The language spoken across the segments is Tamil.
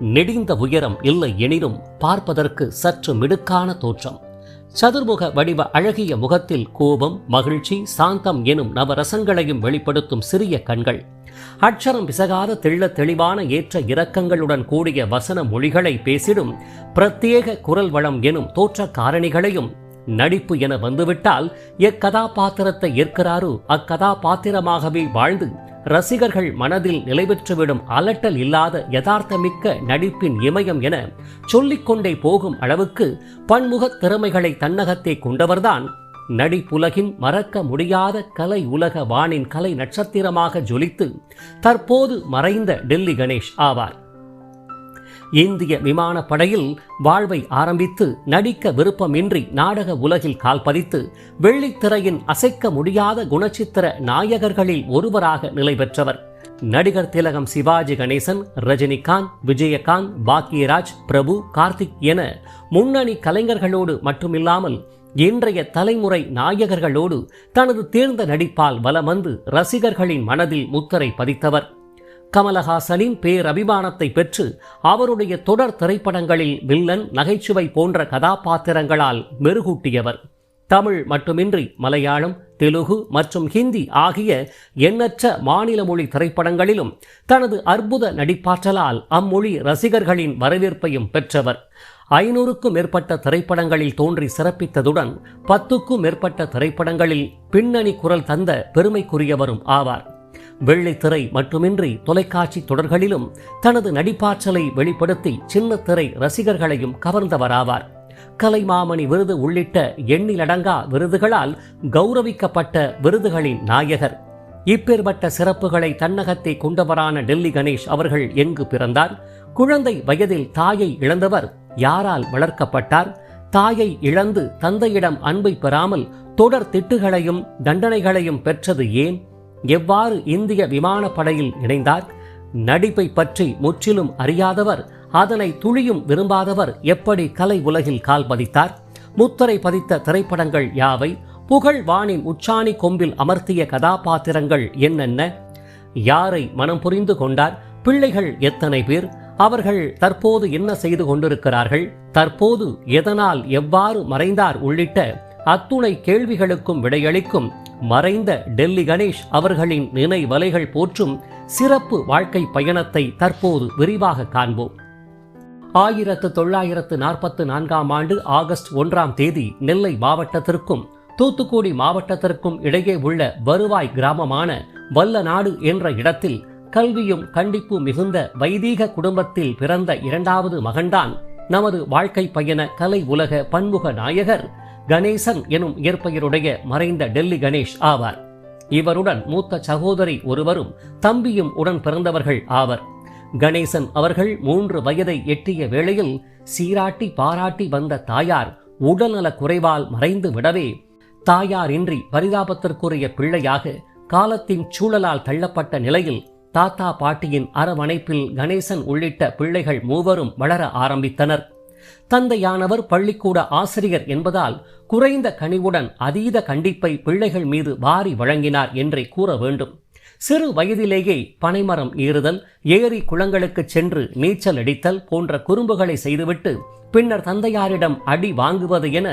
நெடிந்த உயரம் இல்லை எனினும் பார்ப்பதற்கு சற்று மிடுக்கான தோற்றம். சதுர்முக வடிவ அழகிய முகத்தில் கோபம் மகிழ்ச்சி சாந்தம் எனும் நவரசங்களையும் வெளிப்படுத்தும் சிறிய கண்கள். அட்சரம் பிசகாத தெள்ள தெளிவான ஏற்ற இரக்கங்களுடன் கூடிய வசன மொழிகளை பேசிடும் பிரத்யேக குரல் வளம் எனும் தோற்ற காரணிகளையும் நடிப்பு என வந்துவிட்டால் எக்கதாபாத்திரத்தை ஏற்கிறாரோ அக்கதாபாத்திரமாகவே வாழ்ந்து ரசிகர்கள் மனதில் நிலை பெற்றுவிடும் அலட்டல் இல்லாத யதார்த்தமிக்க நடிப்பின் இமயம் என சொல்லிக்கொண்டே போகும் அளவுக்கு பன்முக திறமைகளை தன்னகத்தே கொண்டவர்தான் நடிப்புலகின் மறக்க முடியாத கலை உலக வானின் கலை நட்சத்திரமாக ஜொலித்து தற்போது மறைந்த டெல்லி கணேஷ் ஆவார். இந்திய விமானப்படையில் வாழ்வை ஆரம்பித்து நடிக்க விருப்பமின்றி நாடக உலகில் கால்பதித்து வெள்ளித்திரையின் அசைக்க முடியாத குணச்சித்திர நாயகர்களில் ஒருவராக நிலை பெற்றவர். நடிகர் திலகம் சிவாஜி கணேசன் ரஜினிகாந்த் விஜயகாந்த் பாக்யராஜ் பிரபு கார்த்திக் என முன்னணி கலைஞர்களோடு மட்டுமில்லாமல் இன்றைய தலைமுறை நாயகர்களோடு தனது தேர்ந்த நடிப்பால் வலம் வந்து ரசிகர்களின் மனதில் முத்திரை பதித்தவர். கமலஹாசனின் பேரபிமானத்தை பெற்று அவருடைய தொடர் திரைப்படங்களில் வில்லன் நகைச்சுவை போன்ற கதாபாத்திரங்களால் மெருகூட்டியவர். தமிழ் மட்டுமின்றி மலையாளம் தெலுகு மற்றும் ஹிந்தி ஆகிய எண்ணற்ற மாநில மொழி திரைப்படங்களிலும் தனது அற்புத நடிப்பாற்றலால் அம்மொழி ரசிகர்களின் வரவேற்பையும் பெற்றவர். ஐநூறுக்கும் மேற்பட்ட திரைப்படங்களில் தோன்றி சிறப்பித்ததுடன் பத்துக்கும் மேற்பட்ட திரைப்படங்களில் பின்னணி குரல் தந்த பெருமைக்குரியவரும் ஆவார். வெள்ளித்திரை மட்டுமின்றி தொலைக்காட்சி தொடர்களிலும் தனது நடிப்பாற்றலை வெளிப்படுத்தி சின்ன திரை ரசிகர்களையும் கவர்ந்தவராவார். கலைமாமணி விருது உள்ளிட்ட எண்ணிலடங்கா விருதுகளால் கௌரவிக்கப்பட்ட விருதுகளின் நாயகர். இப்பேற்பட்ட சிறப்புகளை தன்னகத்தை கொண்டவரான டெல்லி கணேஷ் அவர்கள் எங்கு பிறந்தார்? குழந்தை வயதில் தாயை இழந்தவர் யாரால் வளர்க்கப்பட்டார்? தாயை இழந்து தந்தையிடம் அன்பை பெறாமல் தொடர் திட்டுகளையும் தண்டனைகளையும் பெற்றது ஏன்? எவ்வாறு இந்திய விமானப்படையில் இணைந்தார்? நடிப்பை பற்றி முற்றிலும் அறியாதவர் அதனை துளியும் விரும்பாதவர் எப்படி கலை உலகில் கால் பதித்தார்? முத்திரை பதித்த திரைப்படங்கள் யாவை? புகழ் வானின் உச்சாணி கொம்பில் அமர்த்திய கதாபாத்திரங்கள் என்னென்ன? யாரை மனம் புரிந்து கொண்டார்? பிள்ளைகள் எத்தனை பேர்? அவர்கள் தற்போது என்ன செய்து கொண்டிருக்கிறார்கள்? தற்போது எதனால் எவ்வாறு மறைந்தார்? உள்ளிட்ட அத்துணை கேள்விகளுக்கும் விடையளிக்கும் மறைந்த டெல்லி கணேஷ் அவர்களின் நினைவலைகள் போற்றும் சிறப்பு வாழ்க்கை பயணத்தை தற்போது விரிவாக காண்போம். ஆயிரத்து தொள்ளாயிரத்து நாற்பத்து நான்காம் ஆண்டு ஆகஸ்ட் ஒன்றாம் தேதி நெல்லை மாவட்டத்திற்கும் தூத்துக்குடி மாவட்டத்திற்கும் இடையே உள்ள வருவாய் கிராமமான வல்லநாடு என்ற இடத்தில் கல்வியும் கண்டிப்பு மிகுந்த வைதீக குடும்பத்தில் பிறந்த இரண்டாவது மகன்தான் நமது வாழ்க்கை பயண கலை உலக பன்முக நாயகர் கணேசன் எனும் இயற்பெயருடைய மறைந்த டெல்லி கணேஷ் ஆவார். இவருடன் மூத்த சகோதரி ஒருவரும் தம்பியும் உடன் பிறந்தவர்கள் ஆவர். கணேசன் அவர்கள் மூன்று வயதை எட்டிய வேளையில் சீராட்டி பாராட்டி வந்த தாயார் உடல்நல குறைவால் மறைந்து விடவே தாயாரின்றி பரிதாபத்திற்குரிய பிள்ளையாக காலத்தின் சூழலால் தள்ளப்பட்ட நிலையில் தாத்தா பாட்டியின் அரவணைப்பில் கணேசன் உள்ளிட்ட பிள்ளைகள் மூவரும் வளர ஆரம்பித்தனர். தந்தையானவர் பள்ளிக்கூட ஆசிரியர் என்பதால் குறைந்த கனிவுடன் அதீத கண்டிப்பை பிள்ளைகள் மீது வாரி வழங்கினார் என்றே கூற வேண்டும். சிறு வயதிலேயே பனைமரம் ஏறுதல் ஏரி குளங்களுக்கு சென்று நீச்சல் அடித்தல் போன்ற குறும்புகளை செய்துவிட்டு பின்னர் தந்தையாரிடம் அடி வாங்குவது என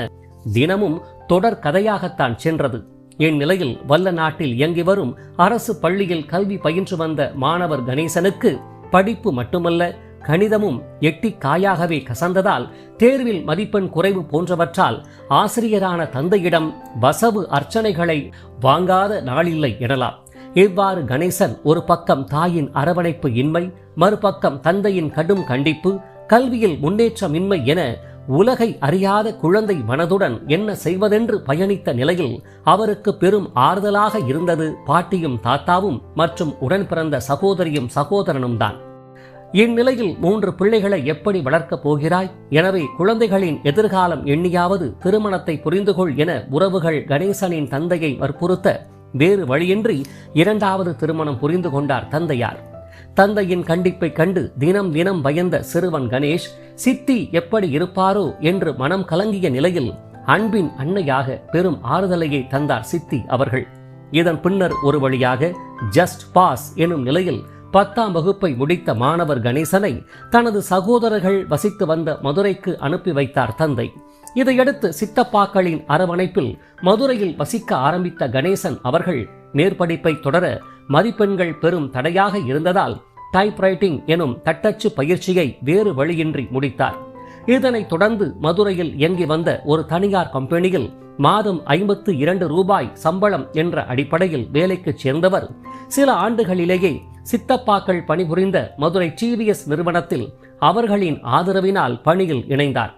தினமும் தொடர் கதையாகத்தான் சென்றது. இந்நிலையில் வல்ல நாட்டில் இயங்கி வரும் அரசு பள்ளியில் கல்வி பயின்று வந்த மாணவர் கணேசனுக்கு படிப்பு மட்டுமல்ல கணிதமும் எட்டி காயாகவே கசந்ததால் தேர்வில் மதிப்பெண் குறைவு போன்றவற்றால் ஆசிரியரான தந்தையிடம் வசவு அர்ச்சனைகளை வாங்காத நாளில்லை எனலாம். இவ்வாறு கணேசன் ஒரு பக்கம் தாயின் அரவணைப்பு இன்மை மறுபக்கம் தந்தையின் கடும் கண்டிப்பு கல்வியில் முன்னேற்றமின்மை என உலகை அறியாத குழந்தை மனதுடன் என்ன செய்வதென்று பயணித்த நிலையில் அவருக்கு பெரும் ஆறுதலாக இருந்தது பாட்டியும் தாத்தாவும் மற்றும் உடன் பிறந்த சகோதரியும் சகோதரனும் தான் இந்நிலையில் மூன்று பிள்ளைகளை எப்படி வளர்க்கப் போகிறாய்? எனவே குழந்தைகளின் எதிர்காலம் எண்ணியாவது திருமணத்தை புரிந்து கொள் என உறவுகள் கணேசனின் தந்தையை வற்புறுத்த வேறு வழியின்றி இரண்டாவது திருமணம் புரிந்து கொண்டார் தந்தையார். தந்தையின் கண்டிப்பை கண்டு தினம் தினம் பயந்த சிறுவன் கணேஷ் சித்தி எப்படி இருப்பாரோ? என்று மனம் கலங்கிய நிலையில் அன்பின் அன்னையாக பெரும் ஆறுதலையை தந்தார் சித்தி அவர்கள். இதன் பின்னர் ஒரு வழியாக ஜஸ்ட் பாஸ் எனும் நிலையில் பத்தாம் வகுப்பை முடித்த மாணவர் கணேசனை தனது சகோதரர்கள் வசித்து வந்த மதுரைக்கு அனுப்பி வைத்தார் தந்தை. இதையடுத்து சித்தப்பாக்களின் அரவணைப்பில் மதுரையில் வசிக்க ஆரம்பித்த கணேசன் அவர்கள் மேற்படிப்பை தொடர மதிப்பெண்கள் பெரும் தடையாக இருந்ததால் டைப்ரைட்டிங் எனும் தட்டச்சு பயிற்சியை வேறு வழியின்றி முடித்தார். இதனைத் தொடர்ந்து மதுரையில் இயங்கி வந்த ஒரு தனியார் கம்பெனியில் மாதம் ஐம்பத்து இரண்டு ரூபாய் சம்பளம் என்ற அடிப்படையில் வேலைக்கு சேர்ந்தவர். சில ஆண்டுகளிலேயே சித்தப்பாக்கள் பணிபுரிந்த மதுரை டிவிஎஸ் நிறுவனத்தில் அவர்களின் ஆதரவினால் பணியில் இணைந்தார்.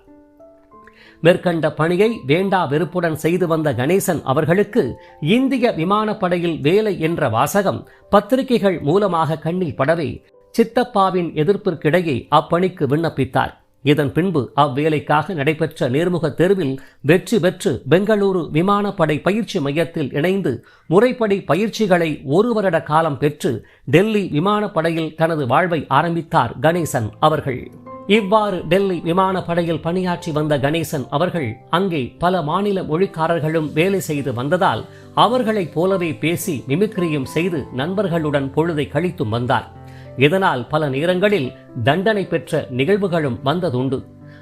மேற்கண்ட பணியை வேண்டா வெறுப்புடன் செய்து வந்த கணேசன் அவர்களுக்கு இந்திய விமானப்படையில் வேலை என்ற வாசகம் பத்திரிகைகள் மூலமாக கண்ணில் படவே சித்தப்பாவின் எதிர்ப்பிற்கிடையே அப்பணிக்கு விண்ணப்பித்தார். இதன் பின்பு அவ்வேலைக்காக நடைபெற்ற நேர்முக தேர்வில் வெற்றி பெற்று பெங்களூரு விமானப்படை பயிற்சி மையத்தில் இணைந்து முறைப்படி பயிற்சிகளை ஒரு வருட காலம் பெற்று டெல்லி விமானப்படையில் தனது வாழ்வை ஆரம்பித்தார் கணேசன் அவர்கள். இவ்வாறு டெல்லி விமானப்படையில் பணியாற்றி வந்த கணேசன் அவர்கள் அங்கே பல மாநில மொழிக்காரர்களும் வேலை செய்து வந்ததால் அவர்களைப் போலவே பேசி மிமிக்ரியும் செய்து நண்பர்களுடன் பொழுதை கழித்தும் வந்தார். இதனால் பல நேரங்களில் தண்டனை பெற்ற நிகழ்வுகளும் வந்ததுண்டு.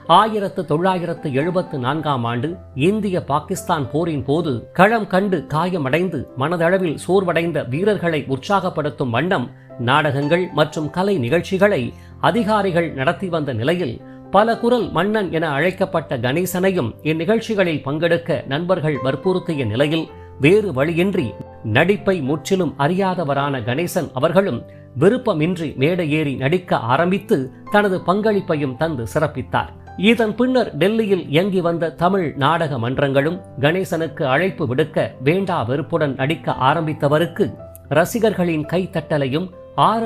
ஆயிரத்து தொள்ளாயிரத்து எழுபத்து நான்காம் ஆண்டு இந்திய பாகிஸ்தான் போரின் போது களம் கண்டு காயமடைந்து மனதளவில் சோர்வடைந்த வீரர்களை உற்சாகப்படுத்தும் வண்ணம் நாடகங்கள் மற்றும் கலை நிகழ்ச்சிகளை அதிகாரிகள் நடத்தி வந்த நிலையில் பல குரல் மன்னன் என அழைக்கப்பட்ட கணேசனையும் இந்நிகழ்ச்சிகளில் பங்கெடுக்க நண்பர்கள் வற்புறுத்திய நிலையில் வேறு வழியின்றி நடிப்பை முற்றிலும் அறியாதவரான கணேசன் அவர்களும் விருப்பமின்றி மேடை ஏறி நடிக்க ஆரம்பித்து தனது பங்களிப்பையும் தந்து சிறப்பித்தார். இதன் பின்னர் டெல்லியில் இயங்கி வந்த தமிழ் நாடக மன்றங்களும் கணேசனுக்கு அழைப்பு விடுக்க வேண்டா வெறுப்புடன் நடிக்க ஆரம்பித்தவருக்கு ரசிகர்களின் கைத்தட்டலையும்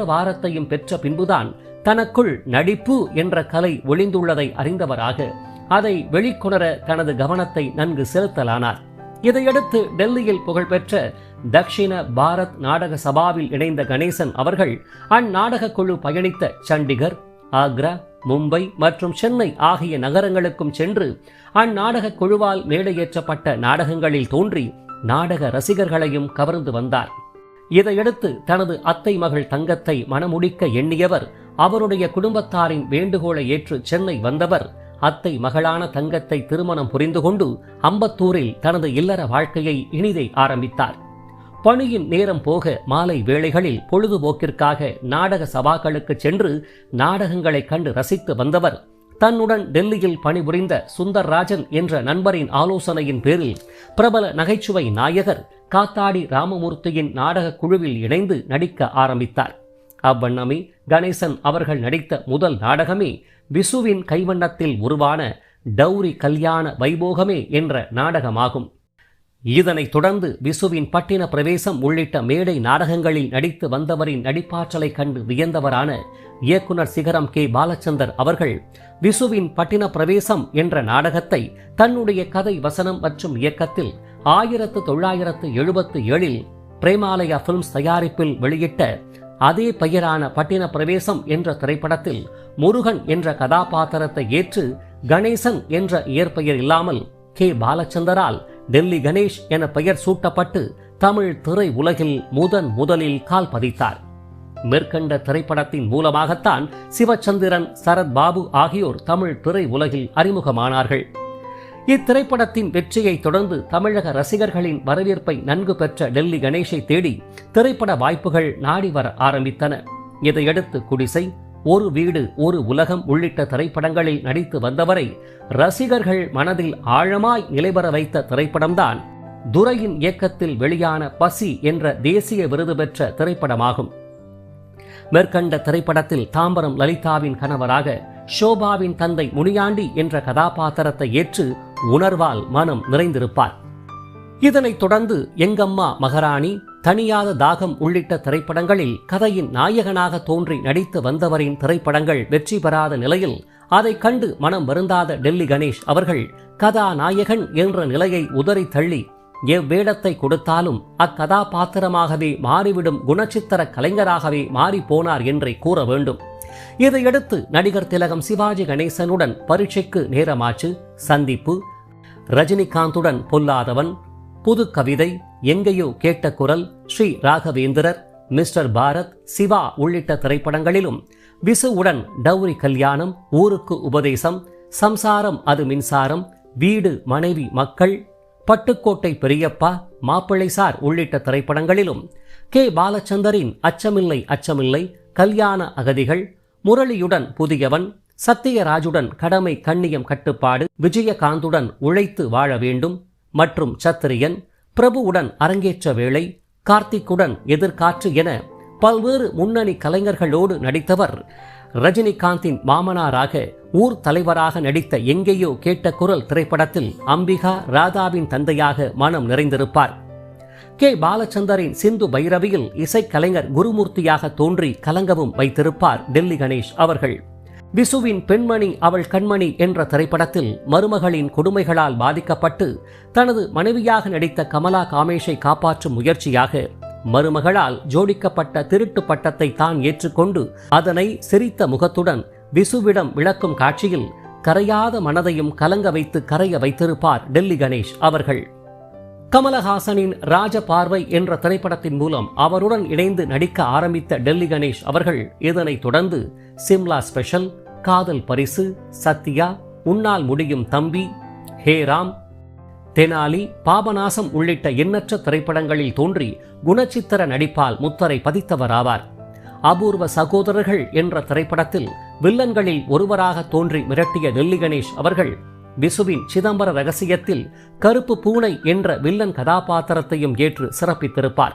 வாரத்தையும் பெற்ற பின்புதான் தனக்குள் நடிப்பு என்ற கலை ஒளிந்துள்ளதை அறிந்தவராக அதை வெளிக்கொணர தனது கவனத்தை நன்கு செலுத்தலானார். இதையடுத்து டெல்லியில் புகழ்பெற்ற தக்ஷிண பாரத் நாடக சபாவில் இணைந்த கணேசன் அவர்கள் அந்நாடக குழு பயணித்த சண்டிகர் ஆக்ரா மும்பை மற்றும் சென்னை ஆகிய நகரங்களுக்கும் சென்று அந்நாடக குழுவால் மேடையேற்றப்பட்ட நாடகங்களில் தோன்றி நாடக ரசிகர்களையும் கவர்ந்து வந்தார். இதையடுத்து தனது அத்தை மகள் தங்கத்தை மணமுடிக்க எண்ணியவர் அவருடைய குடும்பத்தாரின் வேண்டுகோளை ஏற்று சென்னை வந்தவர் அத்தை மகளான தங்கத்தை திருமணம் புரிந்து கொண்டு அம்பத்தூரில் தனது இல்லற வாழ்க்கையை இனிதை ஆரம்பித்தார். பணியின் நேரம் போக மாலை வேளைகளில் பொழுதுபோக்கிற்காக நாடக சபாக்களுக்கு சென்று நாடகங்களை கண்டு ரசித்து வந்தவர் தன்னுடன் டெல்லியில் பணிபுரிந்த சுந்தர்ராஜன் என்ற நண்பரின் ஆலோசனையின் பேரில் பிரபல நகைச்சுவை நாயகர் காத்தாடி ராமமூர்த்தியின் நாடக குழுவில் இணைந்து நடிக்க ஆரம்பித்தார். அவ்வண்ணமே கணேசன் அவர்கள் நடித்த முதல் நாடகமே விசுவின் கைவண்ணத்தில் உருவான டௌரி கல்யாண வைபோகமே என்ற நாடகமாகும். இதனைத் தொடர்ந்து விசுவின் பட்டின பிரவேசம் உள்ளிட்ட மேடை நாடகங்களில் நடித்து வந்தவரின் நடிப்பாற்றலை கண்டு வியந்தவரான இயக்குனர் சிகரம் கே. பாலச்சந்தர் அவர்கள் விசுவின் பட்டின பிரவேசம் என்ற நாடகத்தை தன்னுடைய கதை வசனம் மற்றும் இயக்கத்தில் ஆயிரத்து தொள்ளாயிரத்து எழுபத்து ஏழில் பிரேமாலயா பிலிம்ஸ் தயாரிப்பில் வெளியிட்ட அதே பெயரான பட்டின பிரவேசம் என்ற திரைப்படத்தில் முருகன் என்ற கதாபாத்திரத்தை ஏற்று கணேசன் என்ற இயற்பெயர் இல்லாமல் கே. பாலச்சந்தரால் டெல்லி கணேஷ் என பெயர் சூட்டப்பட்டு தமிழ் திரை உலகில் முதன் முதலில் கால் பதித்தார். மேற்கண்ட திரைப்படத்தின் மூலமாகத்தான் சிவச்சந்திரன் சரத் பாபு ஆகியோர் தமிழ் திரை உலகில் அறிமுகமானார்கள். இத்திரைப்படத்தின் வெற்றியை தொடர்ந்து தமிழக ரசிகர்களின் வரவேற்பை நன்கு பெற்ற டெல்லி கணேஷை தேடி திரைப்பட வாய்ப்புகள் நாடி வர ஆரம்பித்தன. இதையடுத்து குடிசை ஒரு வீடு ஒரு உலகம் உள்ளிட்ட திரைப்படங்களில் நடித்து வந்தவரை ரசிகர்கள் மனதில் ஆழமாய் நிலைபெற வைத்த திரைப்படம்தான் துரையின் இயக்கத்தில் வெளியான பசி என்ற தேசிய விருது பெற்ற திரைப்படமாகும். மேற்கண்ட திரைப்படத்தில் தாம்பரம் லலிதாவின் கணவராக ஷோபாவின் தந்தை முனியாண்டி என்ற கதாபாத்திரத்தை ஏற்று உணர்வால் மனம் நிறைந்திருப்பார். இதனைத் தொடர்ந்து எங்கம்மா மகாராணி தனியாத தாகம் உள்ளிட்ட திரைப்படங்களில் கதையின் நாயகனாக தோன்றி நடித்து வந்தவரின் திரைப்படங்கள் வெற்றி பெறாத நிலையில் அதை கண்டு மனம் வருந்தாத டெல்லி கணேஷ் அவர்கள் கதாநாயகன் என்ற நிலையை உதறி தள்ளி எவ்வேடத்தை கொடுத்தாலும் அக்கதாபாத்திரமாகவே மாறிவிடும் குணச்சித்திர கலைஞராகவே மாறிப்போனார் என்றே கூற வேண்டும். இதையடுத்து நடிகர் திலகம் சிவாஜி கணேசனுடன் பரீட்சைக்கு நேரமாச்சு சந்திப்பு. ரஜினிகாந்துடன் பொல்லாதவன் புது கவிதை எங்கேயோ கேட்ட குரல் ஸ்ரீ ராகவேந்திரர் மிஸ்டர் பாரத் சிவா உள்ளிட்ட திரைப்படங்களிலும் விசுவுடன் டௌரி கல்யாணம் ஊருக்கு உபதேசம் சம்சாரம் அது மின்சாரம் வீடு மனைவி மக்கள் பட்டுக்கோட்டை பெரியப்பா மாப்பிள்ளை சார் உள்ளிட்ட திரைப்படங்களிலும் கே. பாலச்சந்தரின் அச்சமில்லை அச்சமில்லை கல்யாண அகதிகள் முரளியுடன் புதியவன் சத்தியராஜுடன் கடமை கண்ணியம் கட்டுப்பாடு விஜயகாந்துடன் உழைத்து வாழ வேண்டும். மற்றும் சத்திரியன் பிரபுவுடன் அரங்கேற்ற வேளை கார்த்திக்குடன் எதிர்காற்று என பல்வேறு முன்னணி கலைஞர்களோடு நடித்தவர் ரஜினிகாந்தின் மாமனாராக ஊர் தலைவராக நடித்த எங்கேயோ கேட்ட குரல் திரைப்படத்தில் அம்பிகா ராதாவின் தந்தையாக மனம் நிறைந்திருப்பார். கே பாலச்சந்தரின் சிந்து பைரவியில் இசைக்கலைஞர் குருமூர்த்தியாக தோன்றி கலங்கவும் வைத்திருப்பார் டெல்லி கணேஷ் அவர்கள். விசுவின் பெண்மணி அவள் கண்மணி என்ற திரைப்படத்தில் மருமகளின் கொடுமைகளால் பாதிக்கப்பட்டு தனது மனைவியாக நடித்த கமலா காமேஷை காப்பாற்றும் முயற்சியாக மருமகளால் ஜோடிக்கப்பட்ட திருட்டு பட்டத்தை தான் ஏற்றுக்கொண்டு அதனை சிரித்த முகத்துடன் விசுவிடம் விளக்கும் காட்சியில் கரையாத மனதையும் கலங்க வைத்து கரைய வைத்திருப்பார் டெல்லி கணேஷ் அவர்கள். கமலஹாசனின் ராஜ பார்வை என்ற திரைப்படத்தின் மூலம் அவருடன் இணைந்து நடிக்க ஆரம்பித்த டெல்லி கணேஷ் அவர்கள் இதனைத் தொடர்ந்து சிம்லா ஸ்பெஷல் காதல் பரிசு சத்யா உன்னால் முடியும் தம்பி ஹே ராம் தெனாலி பாபநாசம் உள்ளிட்ட எண்ணற்ற திரைப்படங்களில் தோன்றி குணச்சித்திர நடிப்பால் முத்தரை பதித்தவராவார். அபூர்வ சகோதரர்கள் என்ற திரைப்படத்தில் வில்லன்களில் ஒருவராக தோன்றி மிரட்டிய டெல்லி கணேஷ் அவர்கள் விசுவின் சிதம்பர ரகசியத்தில் கருப்பு பூனை என்ற வில்லன் கதாபாத்திரத்தையும் ஏற்று சிறப்பித்திருப்பார்.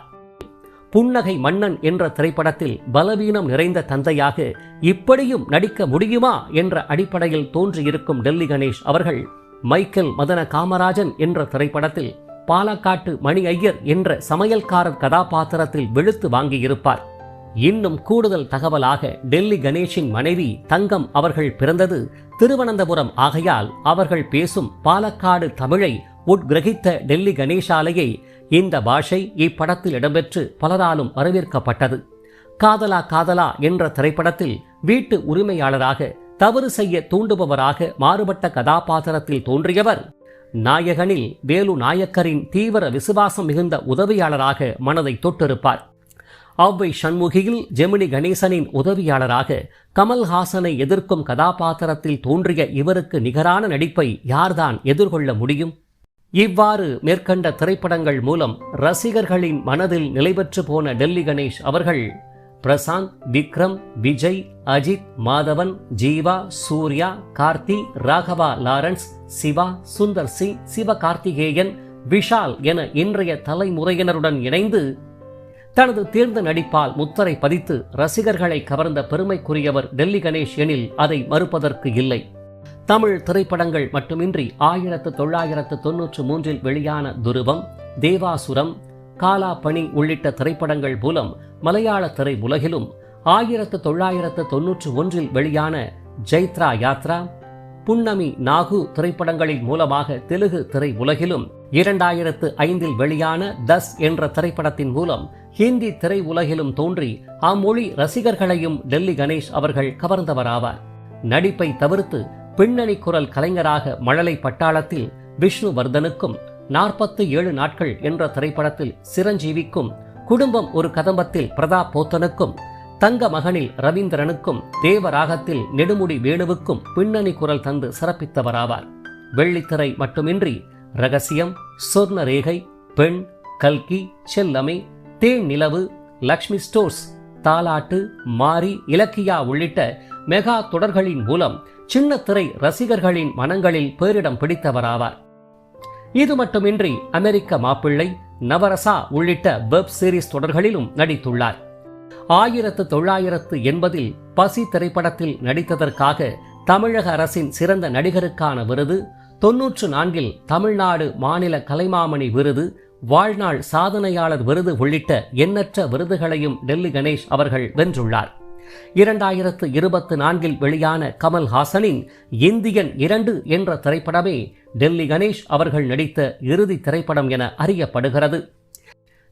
புன்னகை மன்னன் என்ற திரைப்படத்தில் பலவீனம் நிறைந்த தந்தையாக இப்படியும் நடிக்க முடியுமா என்ற அடிப்படையில் தோன்றியிருக்கும் டெல்லி கணேஷ் அவர்கள் மைக்கேல் மதன காமராஜன் என்ற திரைப்படத்தில் பாலக்காட்டு மணி ஐயர் என்ற சமையல்காரர் கதாபாத்திரத்தில் வெளுத்து வாங்கியிருப்பார். இன்னும் கூடுதல் தகவலாக டெல்லி கணேஷின் மனைவி தங்கம் அவர்கள் பிறந்தது திருவனந்தபுரம். ஆகையால் அவர்கள் பேசும் பாலக்காடு தமிழை உட்கிரகித்த டெல்லி கணேசாலையை இந்த பாஷை இப்படத்தில் இடம்பெற்று பலராலும் வரவேற்கப்பட்டது. காதலா காதலா என்ற திரைப்படத்தில் வீட்டு உரிமையாளராக தவறு செய்ய தூண்டுபவராக மாறுபட்ட கதாபாத்திரத்தில் தோன்றியவர் நாயகனில் வேலு நாயக்கரின் தீவிர விசுவாசம் மிகுந்த உதவியாளராக மனதை தொட்டிருப்பார். அவ்வை சண்முகியில் ஜெமினி கணேசனின் உதவியாளராக கமல்ஹாசனை எதிர்க்கும் கதாபாத்திரத்தில் தோன்றிய இவருக்கு நிகரான நடிப்பை யார்தான் எதிர்கொள்ள முடியும்? இவ்வாறு மேற்கண்ட திரைப்படங்கள் மூலம் ரசிகர்களின் மனதில் நிலைபெற்று போன டெல்லி கணேஷ் அவர்கள் பிரசாந்த் விக்ரம் விஜய் அஜித் மாதவன் ஜீவா சூர்யா கார்த்தி ராகவா லாரன்ஸ் சிவா சுந்தர் சிங் சிவகார்த்திகேயன் விஷால் என இன்றைய தலைமுறையினருடன் இணைந்து தனது தேர்ந்த நடிப்பால் முத்தரை பதித்து ரசிகர்களை கவர்ந்த பெருமைக்குரியவர் டெல்லி கணேஷ் எனில் அதை மறுப்பதற்கு இல்லை. தமிழ் திரைப்படங்கள் மட்டுமின்றி ஆயிரத்து தொள்ளாயிரத்து தொன்னூற்று மூன்றில் வெளியான துருவம் தேவாசுரம் காலா பணி உள்ளிட்ட திரைப்படங்கள் மூலம் மலையாள திரை உலகிலும் ஆயிரத்து தொள்ளாயிரத்து தொன்னூற்று ஒன்றில் வெளியான ஜெய்த்ரா யாத்ரா புன்னமி நாகு திரைப்படங்களின் மூலமாக தெலுங்கு திரை உலகிலும் இரண்டாயிரத்து ஐந்தில் வெளியான தஸ் என்ற திரைப்படத்தின் மூலம் ஹிந்தி திரை உலகிலும் தோன்றி அம்மொழி ரசிகர்களையும் டெல்லி கணேஷ் அவர்கள் கவர்ந்தவராவார். நடிப்பை தவிர்த்து பின்னணி குரல் கலைஞராக மழலை பட்டாளத்தில் விஷ்ணுவர்தனுக்கும் நாற்பத்து ஏழு நாட்கள் என்ற திரைப்படத்தில் சிரஞ்சீவிக்கும் குடும்பம் ஒரு கதம்பத்தில் பிரதாப் போத்தனுக்கும் தங்க மகனில் ரவீந்திரனுக்கும் தேவராகத்தில் நெடுமுடி வேணுவுக்கும் பின்னணி குரல் தந்து சிறப்பித்தவராவார். வெள்ளித்திரை மட்டுமின்றி ரகசியம் சொர்ண ரேகை பெண் கல்கி செல்லமை தேன் நிலவு லக்ஷ்மி ஸ்டோர்ஸ் தாலாட்டு மாரி இலக்கியா உள்ளிட்ட மெகா தொடர்களின் மூலம் சின்ன திரை ரசிகர்களின் மனங்களில் பேரிடம் பிடித்தவராவார். இது மட்டுமின்றி அமெரிக்க மாப்பிள்ளை நவரசா உள்ளிட்ட வெப் சீரிஸ் தொடர்களிலும் நடித்துள்ளார். ஆயிரத்து தொள்ளாயிரத்து எண்பதில் பசி திரைப்படத்தில் நடித்ததற்காக தமிழக அரசின் சிறந்த நடிகருக்கான விருது தொன்னூற்று நான்கில் தமிழ்நாடு மாநில கலைமாமணி விருது வாழ்நாள் சாதனையாளர் விருது உள்ளிட்ட எண்ணற்ற விருதுகளையும் டெல்லி கணேஷ் அவர்கள் வென்றுள்ளார். இரண்டாயிரத்து இருபத்தி நான்கில் வெளியான கமல்ஹாசனின் இந்தியன் இரண்டு என்ற திரைப்படமே டெல்லி கணேஷ் அவர்கள் நடித்த இறுதி திரைப்படம் என அறியப்படுகிறது.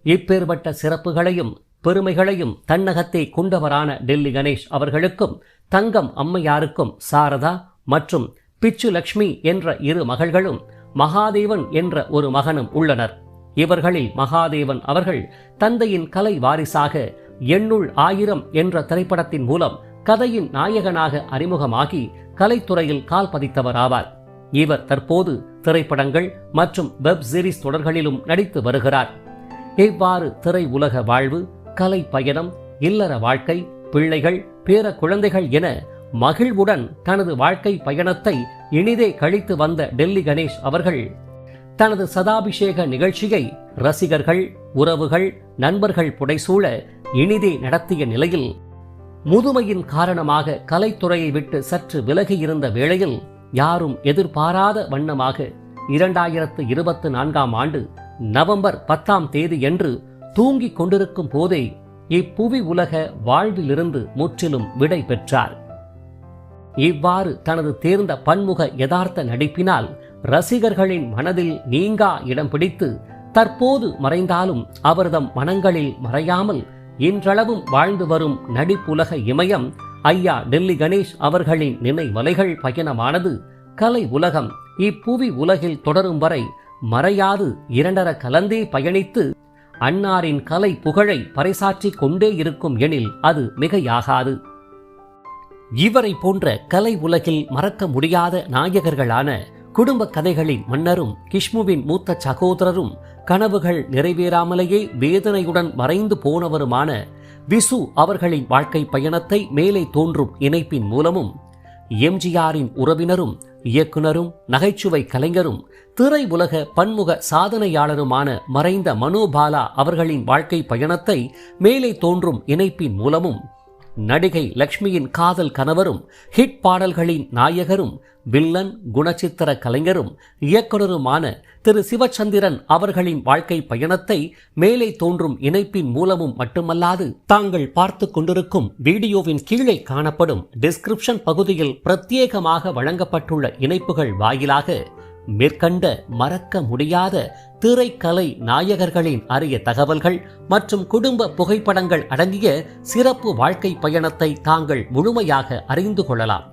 இப்பேற்பட்ட சிறப்புகளையும் பெருமைகளையும் தன்னகத்தை கொண்டவரான டெல்லி கணேஷ் அவர்களுக்கும் தங்கம் அம்மையாருக்கும் சாரதா மற்றும் பிச்சு லக்ஷ்மி என்ற இரு மகள்களும் மகாதேவன் என்ற ஒரு மகனும் உள்ளனர். இவர்களில் மகாதேவன் அவர்கள் தந்தையின் கலை வாரிசாக எண்ணுள் ஆயிரம் என்ற திரைப்படத்தின் மூலம் கதையின் நாயகனாக அறிமுகமாகி கலைத்துறையில் கால் பதித்தவராவார். இவர் தற்போது திரைப்படங்கள் மற்றும் வெப் சீரிஸ் தொடர்களிலும் நடித்து வருகிறார். இவ்வாறு திரை உலக வாழ்வு கலை பயணம் இல்லற வாழ்க்கை பிள்ளைகள் பேர குழந்தைகள் என மகிழ்வுடன் தனது வாழ்க்கை பயணத்தை இனிதே கழித்து வந்த டெல்லி கணேஷ் அவர்கள் தனது சதாபிஷேக நிகழ்ச்சியை ரசிகர்கள் உறவுகள் நண்பர்கள் புடைசூழ இனிதே நடத்திய நிலையில் முதுமையின் காரணமாக கலைத்துறையை விட்டு சற்று விலகி இருந்த வேளையில் யாரும் எதிர்பாராத வண்ணமாக இரண்டாயிரத்து இருபத்து நான்காம் ஆண்டு நவம்பர் பத்தாம் தேதியன்று தூங்கிக் கொண்டிருக்கும் போதே இப்புவி உலக வாழ்விலிருந்து முற்றிலும் விடை பெற்றார். இவ்வாறு தனது தேர்ந்த பன்முக யதார்த்த நடிப்பினால் ரசிகர்களின் மனதில் நீங்கா இடம் பிடித்து தற்போது மறைந்தாலும் அவர்தம் மனங்களில் மறையாமல் இன்றளவும் வாழ்ந்து வரும் நடிப்புலக இமயம் ஐயா டெல்லி கணேஷ் அவர்களின் நினைவலைகள் பயணமானது கலை உலகம் இப்புவி உலகில் தொடரும் வரை மறையாது இரண்டர கலந்தே பயணித்து அன்னாரின் கலை புகழை பறைசாற்றிக் கொண்டே இருக்கும் எனில் அது மிகையாகாது. இவரை போன்ற கலை உலகில் மறக்க முடியாத நாயகர்களான குடும்ப கதைகளின் மன்னரும் கிஷ்முவின் மூத்த சகோதரரும் கனவுகள் நிறைவேறாமலேயே வேதனையுடன் மறைந்து போனவருமான விசு அவர்களின் வாழ்க்கை பயணத்தை மேலே தோன்றும் இணைப்பின் மூலமும் எம்ஜிஆரின் உறவினரும் இயக்குனரும் நகைச்சுவை கலைஞரும் திரை உலக பன்முக சாதனையாளருமான மறைந்த மனோபாலா அவர்களின் வாழ்க்கை பயணத்தை மேலே தோன்றும் இணைப்பின் மூலமும் நடிகை லக்ஷ்மியின் காதல் கணவரும் ஹிட் பாடல்களின் நாயகரும் வில்லன் குணச்சித்திர கலைஞரும் இயக்குனருமான திரு சிவச்சந்திரன் அவர்களின் வாழ்க்கை பயணத்தை மேலே தோன்றும் இணைப்பின் மூலமும் மட்டுமல்லாது தாங்கள் பார்த்து கொண்டிருக்கும் வீடியோவின் கீழே காணப்படும் டிஸ்கிரிப்ஷன் பகுதியில் பிரத்யேகமாக வழங்கப்பட்டுள்ள இணைப்புகள் வாயிலாக மேற்கண்ட மறக்க முடியாத திரைக்கலை நாயகர்களின் அரிய தகவல்கள் மற்றும் குடும்ப புகைப்படங்கள் அடங்கிய சிறப்பு வாழ்க்கை பயணத்தை தாங்கள் முழுமையாக அறிந்து கொள்ளலாம்.